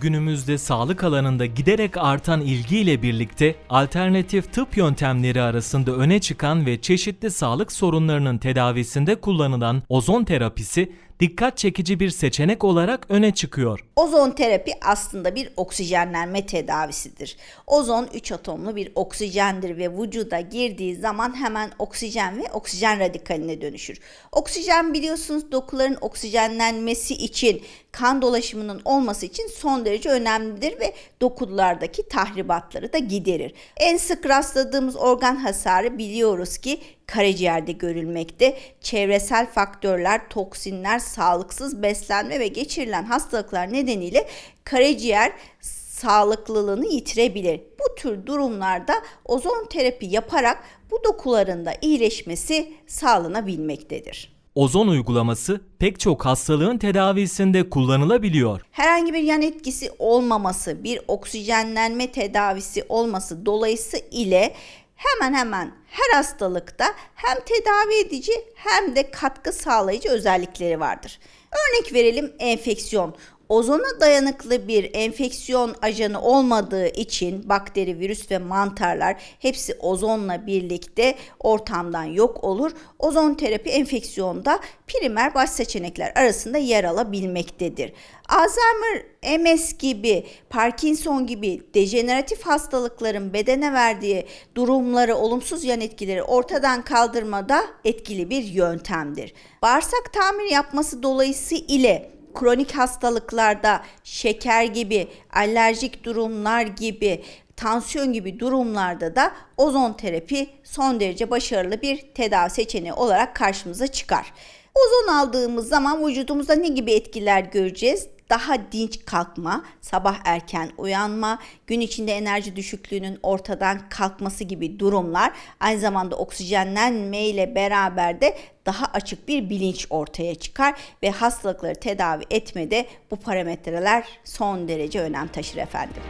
günümüzde sağlık alanında giderek artan ilgiyle birlikte alternatif tıp yöntemleri arasında öne çıkan ve çeşitli sağlık sorunlarının tedavisinde kullanılan ozon terapisi dikkat çekici bir seçenek olarak öne çıkıyor. Ozon terapi aslında bir oksijenlenme tedavisidir. Ozon 3 atomlu bir oksijendir ve vücuda girdiği zaman hemen oksijen ve oksijen radikaline dönüşür. Oksijen biliyorsunuz dokuların oksijenlenmesi için kan dolaşımının olması için son derece önemlidir ve dokulardaki tahribatları da giderir. En sık rastladığımız organ hasarı biliyoruz ki karaciğerde görülmekte. Çevresel faktörler, toksinler, sağlıksız beslenme ve geçirilen hastalıklar nedeniyle karaciğer sağlıklılığını yitirebilir. Bu tür durumlarda ozon terapi yaparak bu dokuların da iyileşmesi sağlanabilmektedir. Ozon uygulaması pek çok hastalığın tedavisinde kullanılabiliyor. herhangi bir yan etkisi olmaması, bir oksijenlenme tedavisi olması dolayısı ile hemen hemen her hastalıkta hem tedavi edici hem de katkı sağlayıcı özellikleri vardır. Örnek verelim enfeksiyon. Ozona dayanıklı bir enfeksiyon ajanı olmadığı için bakteri, virüs ve mantarlar hepsi ozonla birlikte ortamdan yok olur. Ozon terapi enfeksiyonda primer baş seçenekler arasında yer alabilmektedir. Alzheimer, MS gibi, Parkinson gibi dejeneratif hastalıkların bedene verdiği durumları, olumsuz yan etkileri ortadan kaldırmada etkili bir yöntemdir. Bağırsak tamir yapması dolayısıyla ile kronik hastalıklarda şeker gibi, alerjik durumlar gibi, tansiyon gibi durumlarda da ozon terapi son derece başarılı bir tedavi seçeneği olarak karşımıza çıkar. Ozon aldığımız zaman vücudumuzda ne gibi etkiler göreceğiz? Daha dinç kalkma, sabah erken uyanma, gün içinde enerji düşüklüğünün ortadan kalkması gibi durumlar aynı zamanda oksijenlenme ile beraber de daha açık bir bilinç ortaya çıkar ve hastalıkları tedavi etmede bu parametreler son derece önem taşır efendim.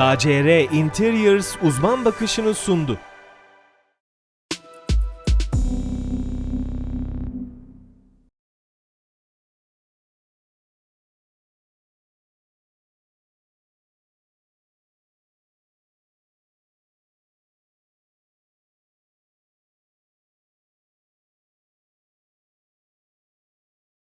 KCR Interiors uzman bakışını sundu.